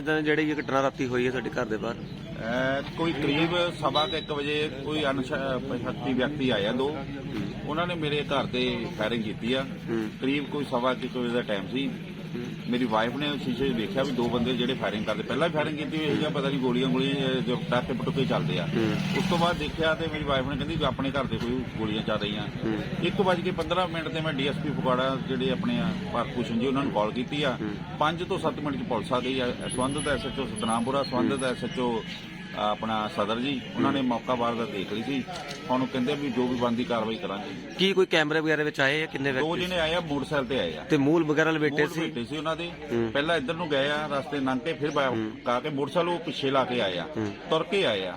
ਕਹਿਣਾ ਚਾਹੁੰਦੇ ਜਿਹੜੀ ਇਹ ਘਟਨਾ ਰਾਤੀ ਹੋਈ ਹੈ ਤੁਹਾਡੇ ਘਰ ਦੇ ਬਾਹਰ? ਅਹ ਕੋਈ ਕਰੀਬ ਸਵਾ ਕੁ ਇੱਕ ਵਜੇ ਕੋਈ ਅਨਸ਼ਕਤੀ ਵਿਅਕਤੀ ਆਇਆ ਦੋ। ਉਹਨਾਂ ਨੇ ਮੇਰੇ ਘਰ ਤੇ ਫਾਇਰਿੰਗ ਕੀਤੀ ਆ। ਕਰੀਬ ਕੋਈ ਸਵਾ ਕੁ ਇੱਕ ਵਜੇ ਦਾ ਟਾਈਮ ਸੀ। ਮੇਰੀ ਵਾਈਫ ਨੇ ਸ਼ੀਸ਼ੇ 'ਚ ਦੇਖਿਆ ਵੀ ਦੋ ਬੰਦੇ ਜਿਹੜੇ ਫਾਇਰਿੰਗ ਕਰਦੇ। ਪਹਿਲਾਂ ਵੀ ਫਾਇਰਿੰਗ ਕੀਤੀ ਹੋਈ ਸੀਗਾ ਪਤਾ ਨਹੀਂ ਗੋਲੀਆਂ ਗੋਲੀਆਂ ਜੋ ਟਾਕੇ ਪਟੁਕੇ ਚੱਲਦੇ ਆ। ਉਸ ਤੋਂ ਬਾਅਦ ਦੇਖਿਆ ਤੇ ਮੇਰੀ ਵਾਈਫ ਨੇ ਕਹਿੰਦੀ ਵੀ ਆਪਣੇ ਘਰ ਦੇ ਕੋਈ ਗੋਲੀਆਂ ਚੱਲ ਰਹੀਆਂ। ਹੂੰ। 1:15 ਮਿੰਟ ਤੇ ਮੈਂ ਡੀਐਸਪੀ ਫਗਵਾੜਾ ਜਿਹੜੇ ਆਪਣੇ ਆ ਭਾਰਤ ਭੂਸ਼ਣ ਜੀ ਉਹਨਾਂ ਨੂੰ ਕਾਲ ਕੀਤੀ ਆ। 5 ਤੋਂ 7 ਮਿੰਟ ਚ ਪੁਲਿਸ ਆ ਗਈ ਆ। ਸੰਬੰਧਿਤ ਐਸਐਚਓ ਸਤਨਾਮਪੁਰਾ ਸੰਬੰਧਿਤ ਐਸਐਚਓ ਆਪਣਾ ਸਦਰ ਜੀ ਉਹਨਾਂ ਨੇ ਮੌਕਾ ਬਾਰ ਦਾ ਦੇਖ ਲਈ ਸੀ। ਹੁਣ ਉਹ ਕਹਿੰਦੇ ਵੀ ਜੋ ਵੀ ਬੰਦੀ ਕਾਰਵਾਈ ਕਰਾਂਗੇ। ਕੀ ਕੋਈ ਕੈਮਰੇ ਵਗੈਰਾ ਵਿੱਚ ਆਏ ਆ? ਕਿੰਨੇ ਦੋ ਵਿਅਕਤੀ ਜਿਹਨੇ ਆਏ ਆ ਮੋਟਰਸਾਈਕਲ ਤੇ ਆਏ ਆ। ਤੇ ਮੂਲ ਵਗੈਰਾ ਲਪੇਟੇ ਸੀ? ਬੈਠੇ ਸੀ ਉਹਨਾਂ ਦੇ। ਪਹਿਲਾਂ ਇੱਧਰ ਨੂੰ ਗਏ ਆ ਰਸਤੇ ਲੰਘ ਕੇ ਫਿਰ ਬਾ- ਕਾ ਕੇ ਮੋਟਰਸਾਈਕਲ ਉਹ ਪਿੱਛੇ ਲਾ ਕੇ ਆਏ ਆ। ਤੁਰ ਕੇ ਆਏ ਆ।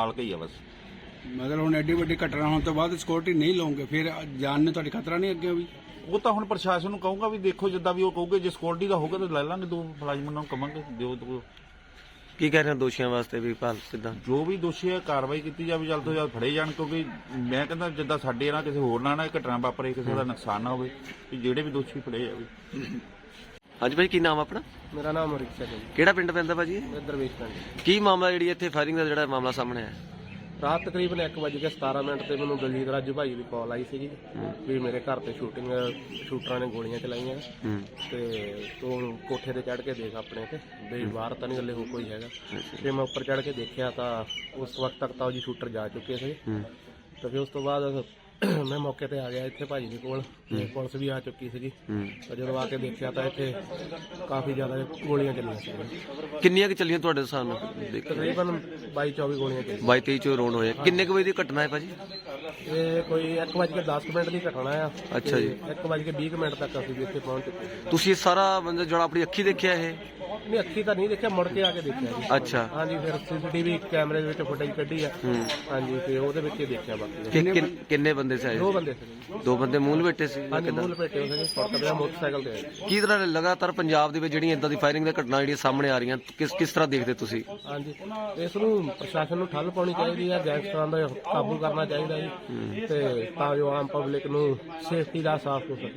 ਮਾਲਕ ਹੀ ਆ ਬਸ। ਮਤਲਬ ਹੁਣ ਐਡੀ ਵੱਡੀ ਘਟਨਾ ਹੋਣ ਤੋਂ ਬਾਅਦ ਸਿਕਿਉਰਿਟੀ ਨਹੀਂ ਲਓਗੇ ਫਿਰ ਜਾਨ ਨੇ ਤੁਹਾਡੀ ਖਤਰਾ ਨਹੀਂ ਅੱਗੇ ਵੀ? ਉਹ ਤਾਂ ਹੁਣ ਪ੍ਰਸ਼ਾਸਨ ਨੂੰ ਕਹੂੰਗਾ ਵੀ ਦੇਖੋ ਜਿੱਦਾਂ ਵੀ ਉਹ ਕਹੂਗੇ ਜੇ ਸਕਿਉਰਟੀ ਦਾ ਹੋਊਗਾ ਤਾਂ ਲੈ ਲਾਂਗੇ ਦੋ ਮੁਲਾਜ਼ਮਾਂ ਨੂੰ ਕਵਾਂਗੇ ਦਿਓ ਦੋ ਕੀ ਕਹਿ ਰਹੇ ਹੋ ਦੋਸ਼ੀਆਂ ਵਾਸਤੇ ਵੀ ਭਾਲ ਕਿਦਾਂ? ਜੋ ਵੀ ਦੋਸ਼ੀ ਹੈ ਕਾਰਵਾਈ ਕੀਤੀ ਜਾਵੇ ਜਲਦ ਤੋਂ ਜਲਦ ਫੜੇ ਜਾਣ ਕਿਉਂਕਿ ਮੈਂ ਕਹਿੰਦਾ ਜਿੱਦਾਂ ਸਾਡੇ ਨਾਲ ਕਿਸੇ ਹੋਰ ਨਾਲ ਨਾ ਇਹ ਘਟਨਾ ਵਾਪਰੇ ਕਿਸੇ ਦਾ ਨੁਕਸਾਨ ਨਾ ਹੋਵੇ ਕਿ ਜਿਹੜੇ ਵੀ ਦੋਸ਼ੀ ਫੜੇ ਜਾਵੇ ਹਾਂਜੀ ਭਾਈ ਕੀ ਨਾਮ ਆ ਆਪਣਾ? ਮੇਰਾ ਨਾਮ ਅਮਰਿਤ ਸਿੰਘ ਹੈ ਕਿਹੜਾ ਪਿੰਡ ਪੈਂਦਾ ਭਾਜੀ? ਇਹ? ਜੀ ਦਰਵੇਸ਼ ਪਿੰਡ। ਕੀ ਮਾਮਲਾ ਜਿਹੜੀ ਇੱਥੇ ਫਾਇਰਿੰਗ ਦਾ ਜਿਹੜਾ ਮਾਮਲਾ ਸਾਹਮਣੇ ਆਇਆ? ਰਾਤ ਤਕਰੀਬਨ 1:17 ਮਿੰਟ ਤੇ ਮੈਨੂੰ ਦਲਜੀਤ ਰਾਜੂ ਭਾਈ ਦੀ ਕਾਲ ਆਈ ਸੀਗੀ ਵੀ ਮੇਰੇ ਘਰ ਤੇ ਸ਼ੂਟਿੰਗ ਸ਼ੂਟਰਾਂ ਨੇ ਗੋਲੀਆਂ ਚਲਾਈਆਂ। ਹੂੰ। ਤੇ ਤੂੰ ਕੋਠੇ ਤੇ ਚੜ੍ਹ ਕੇ ਦੇਖ ਆਪਣੇ ਤੇ ਵੀ ਬਾਹਰ ਤਾਂ ਨਹੀਂ ਗੱਲੇ ਹੋ ਕੋਈ ਹੈਗਾ। ਤੇ ਮੈਂ ਉੱਪਰ ਚੜ੍ਹ ਕੇ ਦੇਖਿਆ ਤਾਂ ਉਸ ਵਕਤ ਤੱਕ ਤਾਂ ਉਹ ਜੀ ਸ਼ੂਟਰ ਜਾ ਚੁੱਕੇ ਸੀ। ਹੂੰ। ਤੇ ਫਿਰ ਉਸ ਤੋਂ ਬਾਅਦ ਮੈਂ ਮੌਕੇ ਤੇ ਆ ਗਿਆ ਇੱਥੇ ਭਾਜੀ ਦੇ ਕੋਲ। ਤੇ ਪੁਲਿਸ ਵੀ ਆ ਚੁੱਕੀ ਸੀਗੀ। ਤੇ ਜਦੋਂ ਆ ਕੇ ਦੇਖਿਆ ਤਾਂ ਇੱਥੇ ਕਾਫੀ ਜ਼ਿਆਦਾ ਗੋਲੀਆਂ ਚੱਲੀਆਂ ਸੀ। ਕਿੰਨੀਆਂ ਕਿ ਚੱਲੀਆਂ ਤੁਹਾਡੇ ਸਾਹਮਣੇ ਤਕਰੀਬਨ 22 24 ਗੋਲੀਆਂ ਚੱਲੀਆਂ। 22 23 ਚੋਂ ਰੋਣ ਹੋਏ। ਕਿੰਨੇ ਕੁ ਵਜੇ ਦੀ ਘਟਨਾ ਹੈ ਭਾਜੀ? ਇਹ ਕੋਈ 1:10 ਮਿੰਟ ਦੀ ਘਟਨਾ ਆ। ਅੱਛਾ ਜੀ। 1:20 ਮਿੰਟ ਤੱਕ ਅਸੀਂ ਇੱਥੇ ਪਹੁੰਚ ਚੁੱਕੇ ਤੁਸੀਂ ਇਹ ਸਾਰਾ ਬੰਦਾ ਜਿਹੜਾ ਆਪਣੀ ਅੱਖੀ ਦੇਖਿਆ ਇਹ? ਨਹੀਂ ਅੱਖੀ ਤਾਂ ਨਹੀਂ ਦੇਖਿਆ ਮੁੜ ਕੇ ਆ ਕੇ ਦੇਖਿਆ ਜੀ। ਅੱਛਾ। ਹਾਂਜੀ ਫਿਰ ਸੀਸੀਟੀਵੀ ਕੈਮਰੇ ਦੇ ਵਿੱਚ ਫੁਟੇਜ ਕੱਢੀ ਆ। ਹੂੰ। ਹਾਂਜੀ ਤੇ ਉਹਦੇ ਵਿੱਚ ਹੀ ਦੇਖਿਆ ਬਾਕੀ। ਕਿ- ਕਿੰਨ- ਕਿੰਨੇ ਬੰਦੇ ਸੀ ਆਏ ਦੋ ਬੰਦੇ ਸੀ ਦੋ ਬੰਦੇ ਮੂਲ ਬੈਠੇ ਸੀ ਹਾਂਜੀ? ਮੂਲ ਪੇਟੇ ਉਹਦੇ ਫੜਕ ਪਿਆ ਮੋਟਰਸਾਈਕਲ ਤੇ ਆਏ। ਕੀ ਤਰ੍ਹਾਂ ਲਗਾਤਾਰ ਪੰਜਾਬ ਦੇ ਵਿੱਚ ਜਿਹੜੀਆਂ ਇਦਾਂ ਦੀ ਫਾਇਰਿੰਗ ਦੀਆਂ ਘਟਨਾ ਜਿਹੜੀਆਂ ਸਾਹਮਣੇ ਆ ਰਹੀਆਂ ਕਿਸ ਕਿਸ ਤਰ੍ਹਾਂ ਦੇਖਦੇ ਤੁਸੀਂ? ਹਾਂਜੀ ਇਸ ਨੂੰ ਪ੍ਰਸ਼ਾਸਨ ਨੂੰ ਠੱਲ ਪਾਉਣੀ ਚਾਹੀਦੀ ਹੈ ਗੈਂਗਸਟਰਾਂ ਦਾ ਕਾਬੂ ਕਰਨਾ ਚਾਹੀਦਾ ਜੀ। ਤੇ ਤਾਂ ਜੋ ਆਮ ਪਬਲਿਕ ਨੂੰ ਸੇਫਟੀ ਦਾ ਸਾਫ਼ ਹੋ ਸਕੇ।